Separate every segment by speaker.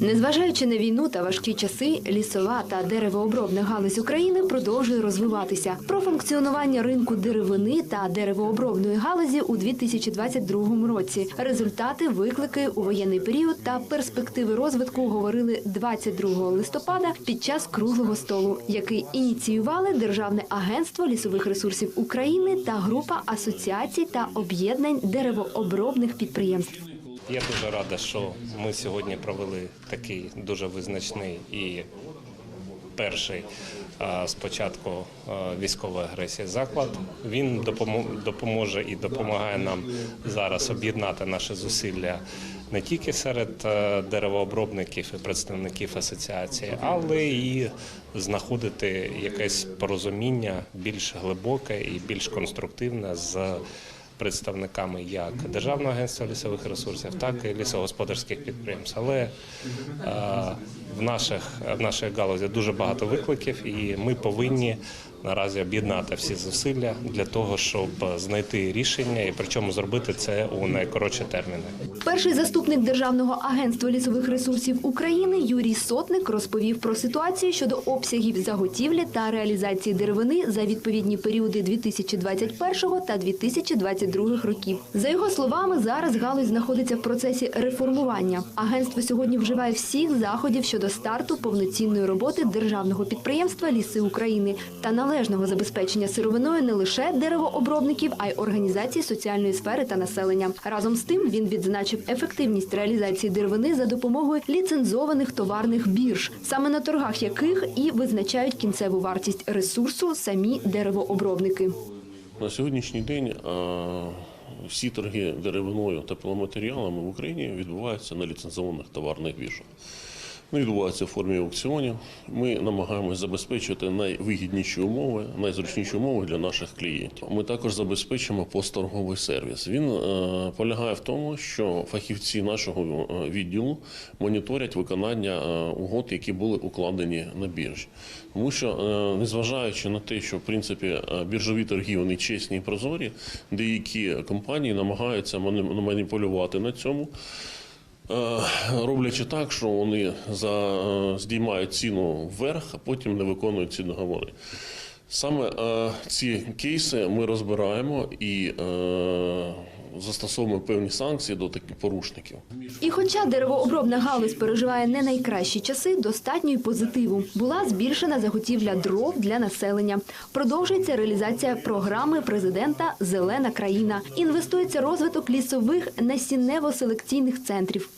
Speaker 1: Незважаючи на війну та важкі часи, лісова та деревообробна галузь України продовжує розвиватися. Про функціонування ринку деревини та деревообробної галузі у 2022 році. Результати, виклики у воєнний період та перспективи розвитку говорили 22 листопада під час круглого столу, який ініціювали Державне агентство лісових ресурсів України та група асоціацій та об'єднань деревообробних підприємств.
Speaker 2: Я дуже рада, що ми сьогодні провели такий дуже визначний і перший а, з початку а, військової агресії заклад. Він допомо- допоможе і допомагає нам зараз об'єднати наші зусилля не тільки серед деревообробників і представників асоціації, але і знаходити якесь порозуміння більш глибоке і більш конструктивне з представниками як Державного агентства лісових ресурсів, так і лісогосподарських підприємств. Але е, в наших в нашій галузі дуже багато викликів, і ми повинні наразі об'єднати всі зусилля для того, щоб знайти рішення, і причому зробити це у найкоротші терміни.
Speaker 1: Перший заступник Державного агентства лісових ресурсів України Юрій Сотник розповів про ситуацію щодо обсягів заготівлі та реалізації деревини за відповідні періоди 2021 та 2022 років. За його словами, зараз галузь знаходиться в процесі реформування. Агентство сьогодні вживає всіх заходів щодо старту повноцінної роботи державного підприємства Ліси України та належного забезпечення сировиною не лише деревообробників, а й організацій соціальної сфери та населення. Разом з тим він відзначив ефективність реалізації деревини за допомогою ліцензованих товарних бірж, саме на торгах яких і визначають кінцеву вартість ресурсу самі деревообробники.
Speaker 3: На сьогоднішній день е, всі торги деревиною та пиломатеріалами в Україні відбуваються на ліцензованих товарних біржах. Вони відбуваються в формі аукціонів. Ми намагаємось забезпечити найвигідніші умови, найзручніші умови для наших клієнтів. Ми також забезпечимо постторговий сервіс. Він е, полягає в тому, що фахівці нашого е, відділу моніторять виконання е, угод, які були укладені на біржі. Тому що, е, незважаючи на те, що в принципі е, біржові торги вони чесні і прозорі, деякі компанії намагаються маніпулювати на цьому. Е, роблячи так, що вони за, е, здіймають ціну вверх, а потім не виконують ці договори. Саме е, ці кейси ми розбираємо і застосовуємо певні санкції до таких порушників.
Speaker 1: І хоча деревообробна галузь переживає не найкращі часи, достатньо й позитиву. Була збільшена заготівля дров для населення. Продовжується реалізація програми президента Зелена країна. Інвестується розвиток лісових насіннево-селекційних центрів.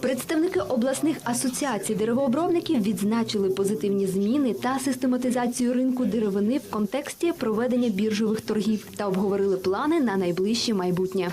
Speaker 1: Представники обласних асоціацій деревообробників відзначили позитивні зміни та систематизацію ринку деревини в контексті проведення біржових торгів та обговорили плани на найближче майбутнє.